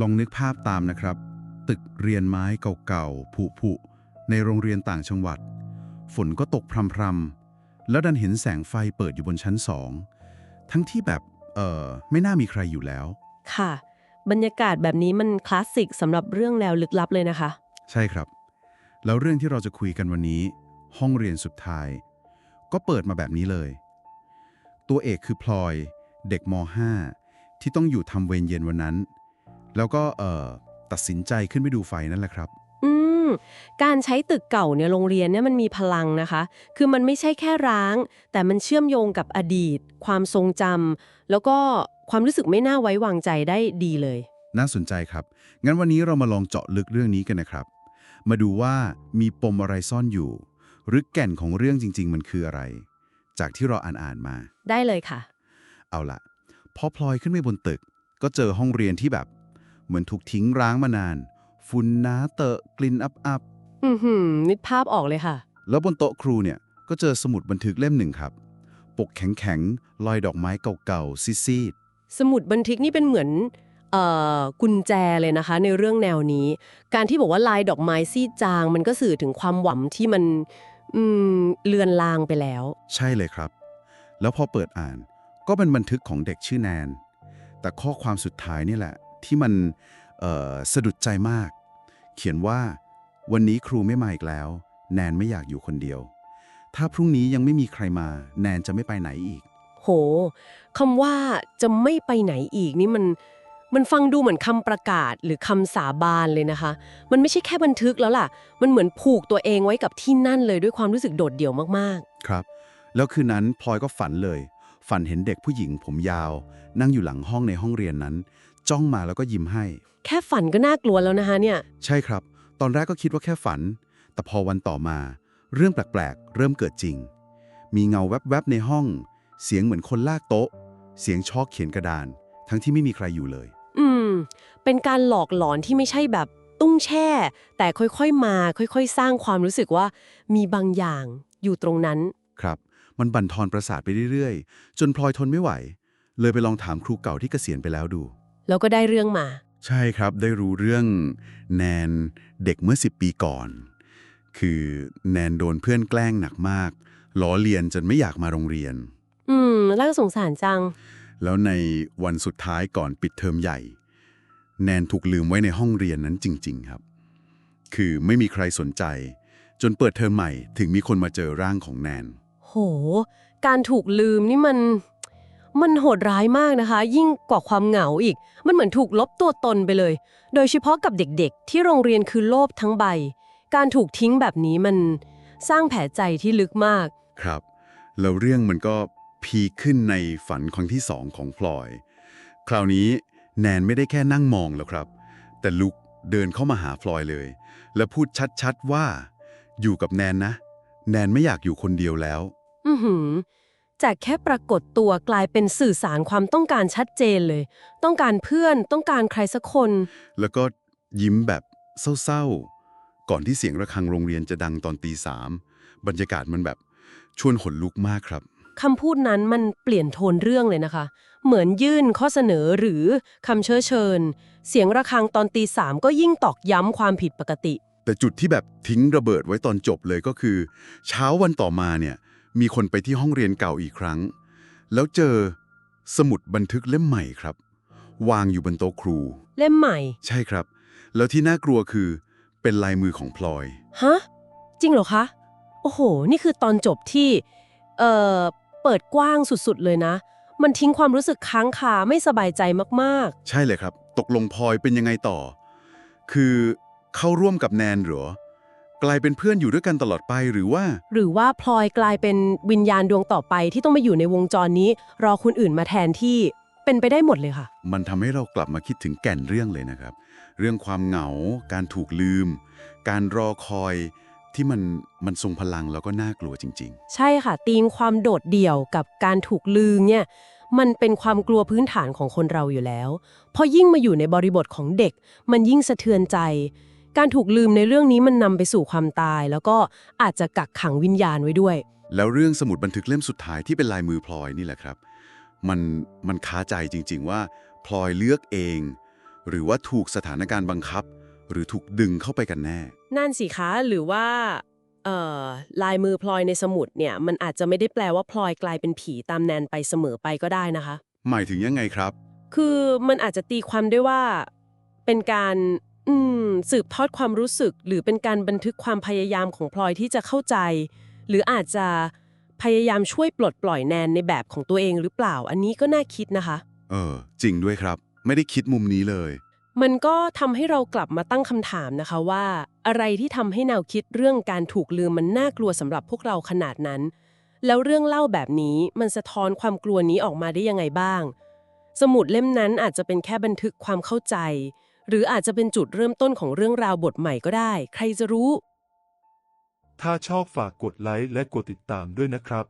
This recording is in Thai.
ลองนึกภาพตามนะครับ ตึกเรียนไม้เก่าๆ ผุๆ ในโรงเรียนต่างจังหวัด ฝนก็ตกพรำๆ แล้วดันเห็นแสงไฟเปิดอยู่บนชั้นสอง ทั้งที่แบบ เออไม่น่ามีใครอยู่แล้ว ค่ะ บรรยากาศแบบนี้มันคลาสสิกสำหรับเรื่องแนวลึกลับเลยนะคะ ใช่ครับ แล้วเรื่องที่เราจะคุยกันวันนี้ ห้องเรียนสุดท้าย ก็เปิดมาแบบนี้เลย ตัวเอกคือพลอย เด็กม .5 ที่ต้องอยู่ทำเวรเย็นวันนั้น แล้วก็เอ่อตัดสินใจขึ้นไปดูไฟนั่นแหละครับอืมการใช้ตึกเก่าในโรงเรียนเนี่ยมันมีพลังนะคะ คือมันไม่ใช่แค่ร้าง แต่มันเชื่อมโยงกับอดีต ความทรงจำแล้วก็ความรู้สึกไม่น่าไว้วางใจได้ดีเลย น่าสนใจครับ งั้นวันนี้เรามาลองเจาะลึกเรื่องนี้กันนะครับ มาดูว่ามีปมอะไรซ่อนอยู่ หรือแก่นของเรื่องจริง ๆ มันคืออะไร จากที่เราอ่านๆมา ได้เลยค่ะ เอาละพอพลอยขึ้นไปบนตึก ก็เจอห้องเรียนที่แบบ เหมือนถูกทิ้งร้างมานาน ฝุ่นหนาเตอะกลิ่นอับอับอือหือนึกภาพออกเลยค่ะๆแล้วบนโต๊ะครูเนี่ยก็เจอสมุดบันทึกเล่มหนึ่งครับ ปกแข็งๆลอยดอกไม้เก่าๆซีดสมุดบันทึกนี่เป็นเหมือนเอ่อกุญแจเลยนะคะ ในเรื่องแนวนี้ การที่บอกว่าลายดอกไม้ซีดจาง มันก็สื่อถึงความหวังที่มันอืมเลือนลางไปแล้ว ๆ ใช่เลยครับ แล้วพอเปิดอ่านก็เป็นบันทึกของเด็กชื่อแนน แต่ข้อความสุดท้ายนี่แหละ ที่มันเอ่อสะดุดใจมาก เขียนว่า วันนี้ครูไม่มาอีกแล้ว แนนไม่อยากอยู่คนเดียว ถ้าพรุ่งนี้ยังไม่มีใครมา แนนจะไม่ไปไหนอีก โหคำว่าจะไม่ไปไหนอีกนี่มันมันฟังดูเหมือนคำประกาศหรือคำสาบานเลยนะคะ มันไม่ใช่แค่บันทึกแล้วล่ะ มันเหมือนผูกตัวเองไว้กับที่นั่นเลยด้วยความรู้สึกโดดเดี่ยวมากครับ แล้วคืนนั้นพลอยก็ฝันเลย ฝันเห็นเด็กผู้หญิงผมยาว นั่งอยู่หลังห้องในห้องเรียนนั้น จ้องมาแล้วก็ยิ้มให้ๆแค่ฝันก็น่ากลัวแล้วนะคะเนี่ย ใช่ครับ ตอนแรกก็คิดว่าแค่ฝัน แต่พอวันต่อมา เรื่องแปลกๆ เริ่มเกิดจริง มีเงาแวบๆในห้อง เสียงเหมือนคนลากโต๊ะ เสียงชอกเขียนกระดาน ทั้งที่ไม่มีใครอยู่เลย อืม เป็นการหลอกหลอนที่ไม่ใช่แบบตุ้งแช่ แต่ค่อยๆมา ค่อยๆ สร้างความรู้สึกว่า มีบางอย่างอยู่ตรงนั้น ครับ มันบั่นทอนประสาทไปเรื่อยๆ จนพลอยทนไม่ไหว เลยไปลองถามครูเก่าที่เกษียณไปแล้วดู แล้วก็ได้เรื่องมา ใช่ครับได้รู้เรื่องแนนเด็กเมื่อ 10 ปีก่อน คือแนนโดนเพื่อนแกล้งหนักมากล้อเลียนจนไม่อยากมาโรงเรียน อืมน่าสงสารจัง แล้วในวันสุดท้ายก่อนปิดเทอมใหญ่ แนนถูกลืมไว้ในห้องเรียนนั้นจริง ๆ ครับ คือไม่มีใครสนใจ จนเปิดเทอมใหม่ถึงมีคนมาเจอร่างของแนน โห การถูกลืมนี่มัน มันโหดร้ายมากนะคะ ยิ่งกว่าความเหงาอีก มันเหมือนถูกลบตัวตนไปเลย โดยเฉพาะกับเด็กๆ ที่โรงเรียนคือโลภทั้งใบ การถูกทิ้งแบบนี้มันสร้างแผลใจที่ลึกมาก ครับ แล้วเรื่องมันก็พีคขึ้นในฝันครั้งที่สองของพลอย คราวนี้แนนไม่ได้แค่นั่งมองแล้วครับ แต่ลุกเดินเข้ามาหาพลอยเลย และพูดชัดๆว่า อยู่กับแนนนะ แนนไม่อยากอยู่คนเดียวแล้ว อือหือ จากแค่ปรากฏตัวกลายเป็นสื่อสารความต้องการชัดเจนเลย ต้องการเพื่อนต้องการใครสักคน แล้วก็ยิ้มแบบเศร้าๆ ก่อนที่เสียงระฆังโรงเรียนจะดังตอนตีสามบรรยากาศมันแบบชวนขนลุกมากครับคำพูดนั้นมันเปลี่ยนโทนเรื่องเลยนะคะ เหมือนยื่นข้อเสนอหรือคำเชิญเชิญ เสียงระฆังตอนตีสามก็ยิ่งตอกย้ำความผิดปกติ แต่จุดที่แบบทิ้งระเบิดไว้ตอนจบเลยก็คือ เช้าวันต่อมาเนี่ย มีคนไปที่ห้องเรียนเก่าอีกครั้ง แล้วเจอสมุดบันทึกเล่มใหม่ครับ วางอยู่บนโต๊ะครู เล่มใหม่ ใช่ครับ แล้วที่น่ากลัวคือ เป็นลายมือของพลอยฮะจริงเหรอคะ โอ้โห นี่คือตอนจบที่เอ่อเปิดกว้างสุดๆเลยนะ มันทิ้งความรู้สึกค้างคาไม่สบายใจมากใช่เลยครับ ตกลงพลอยเป็นยังไงต่อ คือเข้าร่วมกับแนนเหรอ กลายเป็นเพื่อนอยู่ด้วยกันตลอดไปหรือว่าๆหรือว่าพลอยกลายเป็นวิญญาณดวงต่อไปที่ต้องมาอยู่ในวงจรนี้ รอคนอื่นมาแทนที่เป็นไปได้หมดเลยค่ะ มันทำให้เรากลับมาคิดถึงแก่นเรื่องเลยนะครับ เรื่องความเหงา การถูกลืม การรอคอยที่มันมันทรงพลังแล้วก็น่ากลัวจริง ใช่ค่ะตีมความโดดเดี่ยวกับการถูกลืมเนี่ย มันเป็นความกลัวพื้นฐานของคนเราอยู่แล้ว พอยิ่งมาอยู่ในบริบทของเด็ก มันยิ่งสะเทือนใจ การถูกลืมในเรื่องนี้มันนำไปสู่ความตาย แล้วก็อาจจะกักขังวิญญาณไว้ด้วยๆแล้วเรื่องสมุดบันทึกเล่มสุดท้ายที่เป็นลายมือพลอยนี่แหละครับ มันมันค้าใจจริง ๆ ว่าพลอยเลือกเอง หรือว่าถูกสถานการณ์บังคับ หรือถูกดึงเข้าไปกันแน่ นั่นสิคะหรือว่าเอ่อลายมือพลอยในสมุดเนี่ยมันอาจจะไม่ได้แปลว่าพลอยกลายเป็นผีตามแนนไปเสมอไปก็ได้นะคะ หมายถึงยังไงครับ คือมันอาจจะตีความได้ว่าเป็นการ อืม สืบทอดความรู้สึก หรือเป็นการบันทึกความพยายามของพลอยที่จะเข้าใจ หรืออาจจะพยายามช่วยปลดปล่อยแนนในแบบของตัวเองหรือเปล่า อันนี้ก็น่าคิดนะคะ เออ จริงด้วยครับ ไม่ได้คิดมุมนี้เลย มันก็ทำให้เรากลับมาตั้งคำถามนะคะว่า อะไรที่ทำให้แนวคิดเรื่องการถูกลืมมันน่ากลัวสำหรับพวกเราขนาดนั้น แล้วเรื่องเล่าแบบนี้มันสะท้อนความกลัวนี้ออกมาได้ยังไงบ้าง สมุดเล่มนั้นอาจจะเป็นแค่บันทึกความเข้าใจ หรืออาจจะเป็นจุดเริ่มต้นของเรื่องราวบทใหม่ก็ได้ ใครจะรู้ ถ้าชอบฝากกดไลค์และกดติดตามด้วยนะครับ